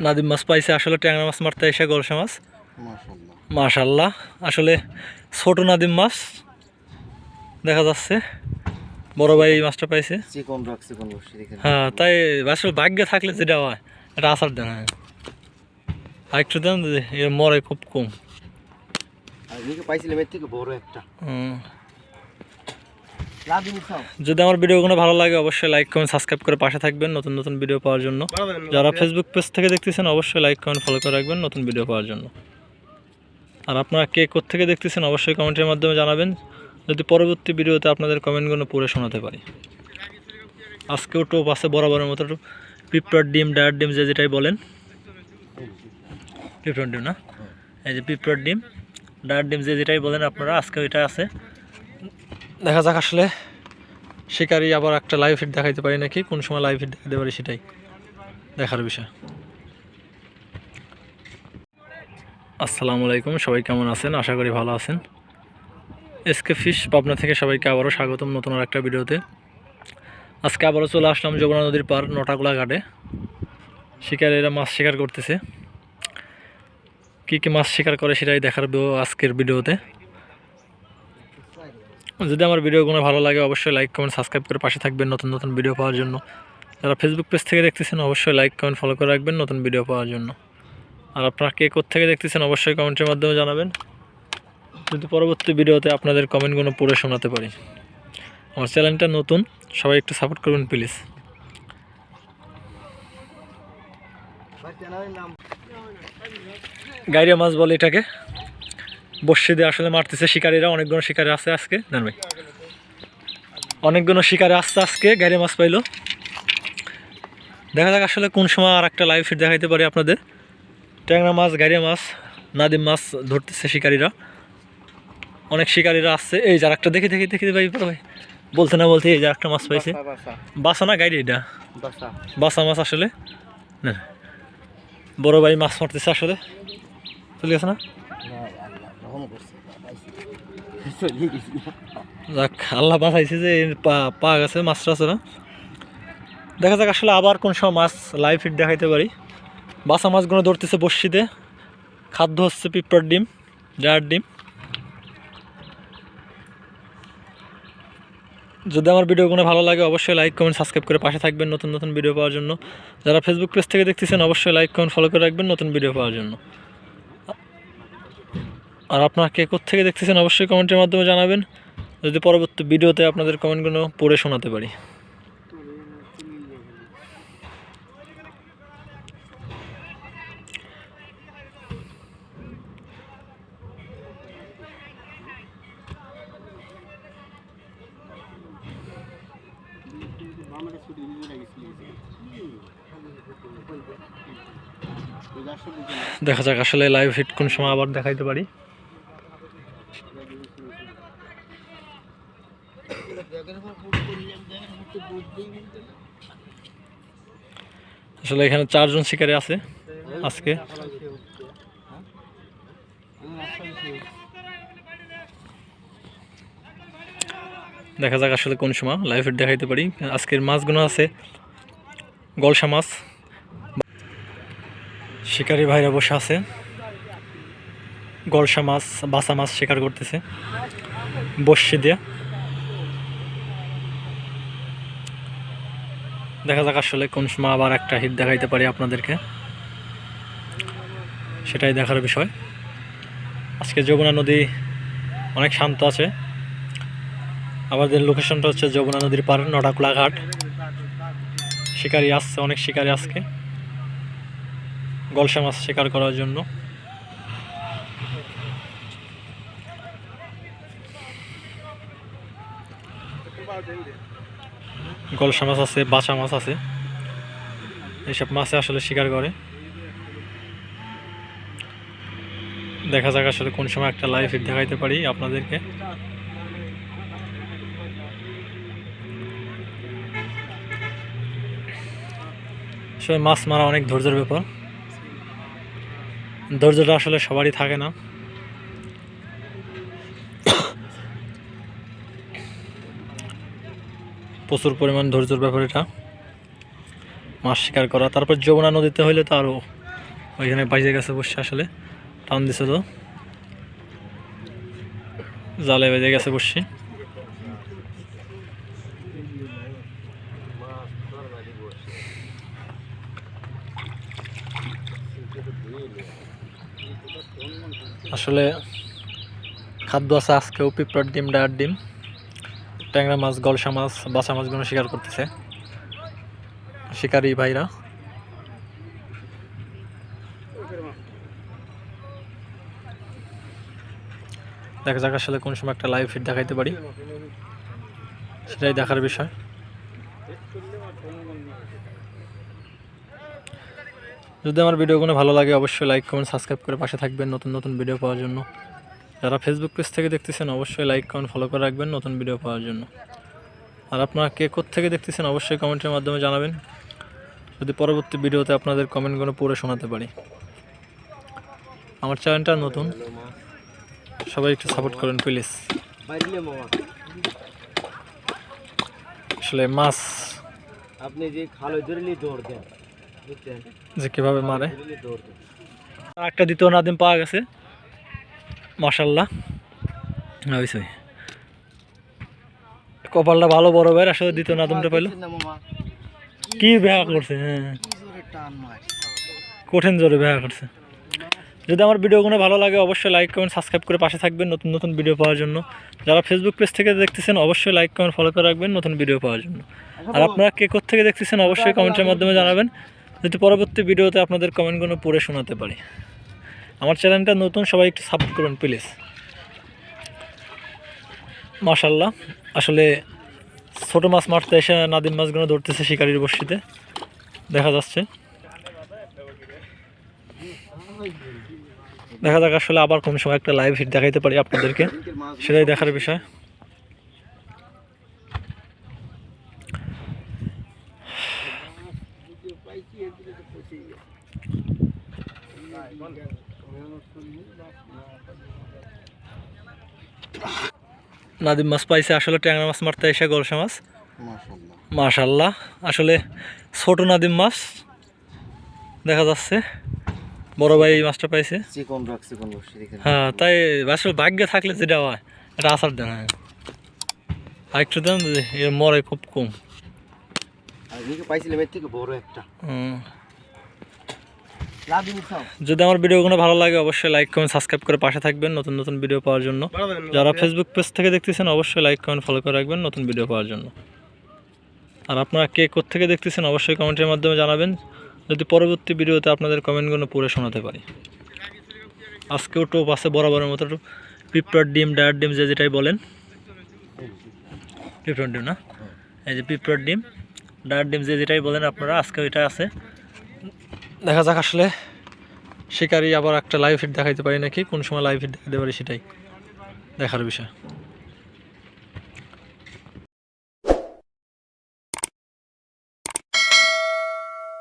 নাদিম মাছ পাইছে আসলে ট্যাংরা মাছ মারতে এসে গলসা মাছ। মাশাল্লাহ আসলে ছোট নাদিম মাছ দেখা যাচ্ছে। বড় ভাই এই মাছটা পাইছে। হ্যাঁ তাই আসলে ভাগ্যে থাকলে যেটা হয় এটা আসার দেন হ্যাঁ আর একটু দেন মরে খুব কম। পাইছিলাম এর থেকে বড় একটা। হুম। যদি আমার ভিডিওগুলো ভালো লাগে অবশ্যই লাইক কমেন্ট সাবস্ক্রাইব করে পাশে থাকবেন নতুন নতুন ভিডিও পাওয়ার জন্য। যারা ফেসবুক পেজ থেকে দেখতেছেন অবশ্যই লাইক কমেন্ট ফলো করে রাখবেন নতুন ভিডিও পাওয়ার জন্য। আর আপনারা কে থেকে দেখতেছেন অবশ্যই কমেন্টের মাধ্যমে জানাবেন। যদি পরবর্তী ভিডিওতে আপনাদের কমেন্টগুলো পড়ে শোনাতে পারি। আজকেও টোপ আছে বরাবরের মতো পিঁপড়ার ডিম ডায়ার ডিম যে যেটাই বলেন। পিঁপড়ার ডিম না? এই যে পিঁপড়ার ডিম ডায়ার ডিম যে যেটাই বলেন আপনারা আজকে এটা আছে। দেখা যাক আসলে শিকারি আবার একটা লাইভ ফিট দেখাইতে পারি নাকি? কোন সময় লাইভ ফিট দেখাতে পারি সেটাই দেখার বিষয়। আসসালামু আলাইকুম, সবাই কেমন আছেন? আশা করি ভালো আছেন। এসকে ফিশ পাবনা থেকে সবাইকে আবারও স্বাগতম নতুন আর একটা ভিডিওতে। আজকে আবারও চলে আসলাম যমুনা নদীর পার নটাগুলা ঘাটে। শিকারীরা মাছ শিকার করতেছে। কী কী মাছ শিকার করে সেটাই দেখার আজকের ভিডিওতে। যদি আমার ভিডিওগুলো ভালো লাগে, অবশ্যই লাইক কমেন্ট সাবস্ক্রাইব করে পাশে থাকবেন নতুন নতুন ভিডিও পাওয়ার জন্য। যারা ফেসবুক পেজ থেকে দেখতেছেন, অবশ্যই লাইক কমেন্ট ফলো করে রাখবেন নতুন ভিডিও পাওয়ার জন্য। আর আপনারা কে থেকে দেখতেছেন, অবশ্যই কমেন্টের মাধ্যমে জানাবেন। যদি পরবর্তী ভিডিওতে আপনাদের কমেন্টগুলো পড়ে শোনাতে পারি। আমার চ্যানেলটা নতুন, সবাই একটু সাপোর্ট করবেন প্লিজ গাইরিয়া মাছ বলে এটাকে। বসে দিয়ে আসলে মারতেছে শিকারীরা অনেকগুলো শিকারে আছে আজকে। জান ভাই। অনেকগুলো শিকারে আসছে আজকে গাইরিয়া মাছ পাইলো। দেখা যাক আসলে কোন সময় আর একটা লাইভ ফিট দেখাইতে পারি আপনাদের। ট্যাংরা মাছ গাইরিয়া মাছ নাদিম মাছ ধরতেছে শিকারীরা। অনেক শিকারীরা আসছে এই যার একটা দেখে দেখে দেখে ভাই বড় ভাই। বলতে না বলতে এই যে একটা মাছ পাইছে। বাসা না গাইরি এটা? বাসা। বাসা মাছ আসলে। না বড় ভাই মাছ মারতেছে আসলে। চলে গেছে না রহম করছে পাইছি চলে গেছি যাক, আল্লাহ বাঁচাইছে যে পা পা গেছে মাছটা আছে না। দেখা যাক আসলে আবার কোন সময় মাছ লাইভ ফিট দেখাইতে পারি। বাসা মাছগুলো ধরতেছে বর্ষিতে খাদ্য হচ্ছে পিঁপড়ার ডিম, জায়ার ডিম। যদি আমার ভিডিওগুলো ভালো লাগে, অবশ্যই লাইক কমেন্ট সাবস্ক্রাইব করে পাশে থাকবেন নতুন নতুন ভিডিও পাওয়ার জন্য। যারা ফেসবুক পেজ থেকে দেখতেছেন, অবশ্যই লাইক কমেন্ট ফলো করে রাখবেন নতুন ভিডিও পাওয়ার জন্য। আর আপনারা কে থেকে দেখতেছেন অবশ্যই কমেন্টের মাধ্যমে জানাবেন। যদি পরবর্তী ভিডিওতে আপনাদের কমেন্টগুলো পড়ে শোনাতে পারি। দেখা যাক আসলে লাইভ হিট কোন সময় আবার দেখাইতে পারি। আসলে এখানে চারজন শিকারি আছে আজকে। দেখা যাক আসলে কোন সময় হিট দেখাইতে পারি। আজকের মাছগুলো আছে গলসা মাছ। শিকারি ভাইরা বসে আছে। গলসা মাছ বাসা মাছ শিকার করতেছে। বসে দিয়ে। দেখা যাক আসলে কোন সময় আবার একটা হিট দেখাইতে পারি আপনাদেরকে। সেটাই দেখার বিষয়। আজকে যমুনা নদী অনেক শান্ত আছে। আমাদের লোকেশনটা হচ্ছে যমুনা নদীর পার নটাকুলা ঘাট শিকারি আসছে, অনেক শিকারি আজকে। গলসা মাছ শিকার করার জন্য। গলসা মাছ আছে বাচা মাছ আছে। এইসব মাছে আসলে শিকার করে। দেখা যাক আসলে কোন সময় একটা হিট দেখাইতে পারি আপনাদেরকে। আসলে মাছ মারা অনেক ধৈর্যের ব্যাপার। ধৈর্যটা আসলে সবারই থাকে না। প্রচুর পরিমাণ ধৈর্যের ব্যাপার এটা। মাছ শিকার করা। তারপর যমুনা নদীতে হইলে তো আরও ওইখানে বাইজে গেছে বসে আসলে। টান দিছে তো। জালে বেজে গেছে বসছি আসলে খাদ্য আছে আজকেও, পিঁপড়ার ডিম ডায়ার ডিম। ট্যাংরা মাছ, গলসা মাছ বাসা মাছগুলো শিকার করতেছে। শিকারি ভাইরা। দেখা যাক আসলে কোন সময় একটা লাইভ ফিট দেখাইতে পারি। সেটাই দেখার বিষয়। যদি আমার ভিডিওগুলো ভালো লাগে, অবশ্যই লাইক কমেন্ট সাবস্ক্রাইব করে পাশে থাকবেন নতুন নতুন ভিডিও পাওয়ার জন্য। যারা ফেসবুক পেজ থেকে দেখতেছেন অবশ্যই লাইক কমেন্ট ফলো করে রাখবেন নতুন ভিডিও পাওয়ার জন্য। আর আপনারা কে থেকে দেখতেছেন অবশ্যই কমেন্টের মাধ্যমে জানাবেন। যদি পরবর্তী ভিডিওতে আপনাদের কমেন্টগুলো পড়ে শোনাতে পারি। আমার চ্যানেলটা নতুন। সবাই একটু সাপোর্ট করেন প্লিজ আসলে মাছ আপনি যে খালো ধরলে দৌড় দেন যে কীভাবে মারে। একটা দ্বিতীয় নাদিম পাওয়া গেছে। মাসাল্লাহ হয়েছে কপালটা ভালো বড় ভাইয়ের আসলে দ্বিতীয় নাদিমটা পাইলো। না মামা। কি বেহা করছে হ্যাঁ। কঠিন জোরে বেহা করছে। যদি আমার ভিডিওগুলো ভালো লাগে অবশ্যই লাইক কমেন্ট সাবস্ক্রাইব করে পাশে থাকবেন নতুন নতুন ভিডিও পাওয়ার জন্য। যারা ফেসবুক পেজ থেকে দেখতেছেন অবশ্যই লাইক কমেন্ট ফলো করে রাখবেন নতুন ভিডিও পাওয়ার জন্য। আর আপনারা কে থেকে দেখতেছেন অবশ্যই কমেন্টের মাধ্যমে জানাবেন। যদি পরবর্তী ভিডিওতে আপনাদের কমেন্টগুলো পড়ে শোনাতে পারি। আমার চ্যানেলটা নতুন, সবাই একটু সাপোর্ট করুন প্লিজ মাশাল্লাহ আসলে ছোটো মাছ মারতে এসে নাদিম মাছগুলো ধরতেছে শিকারির বর্ষিতে দেখা যাচ্ছে। দেখা যাক আসলে আবার কোন সময় একটা লাইভ হিট দেখাইতে পারি আপনাদেরকে। সেটাই দেখার বিষয়। নাদিম মাছ পাইছে আসলে ট্যাংরা মাছ মারতে এসে গলসা মাছ। মাশাল্লাহ আসলে ছোট নাদিম মাছ দেখা যাচ্ছে। বড় ভাই এই মাছটা পাইছে। হ্যাঁ তাই আসলে ভাগ্যে থাকলে যেটা হয় এটা আসার দেন হ্যাঁ দেন মরে খুব কম। পাইছিলাম এর থেকে বড় একটা। হুম। যদি আমার ভিডিওগুলো ভালো লাগে অবশ্যই লাইক কমেন্ট সাবস্ক্রাইব করে পাশে থাকবেন নতুন নতুন ভিডিও পাওয়ার জন্য। যারা ফেসবুক পেজ থেকে দেখতেছেন অবশ্যই লাইক কমেন্ট ফলো করে রাখবেন নতুন ভিডিও পাওয়ার জন্য। আর আপনারা কে থেকে দেখতেছেন অবশ্যই কমেন্টের মাধ্যমে জানাবেন। যদি পরবর্তী ভিডিওতে আপনাদের কমেন্টগুলো পড়ে শোনাতে পারি। আজকেও টোপ আছে বরাবরের মতো পিঁপড়ার ডিম ডায়ার ডিম যে যেটাই বলেন। পিঁপড়ার ডিম না? এই যে পিঁপড়ার ডিম ডায়ার ডিম যে যেটাই বলেন আপনারা আজকেও এটা আছে। দেখা যাক আসলে শিকারি আবার একটা লাইভ হিট দেখাইতে পারি নাকি? কোন সময় লাইভ হিট দেখাতে পারি সেটাই দেখার বিষয়।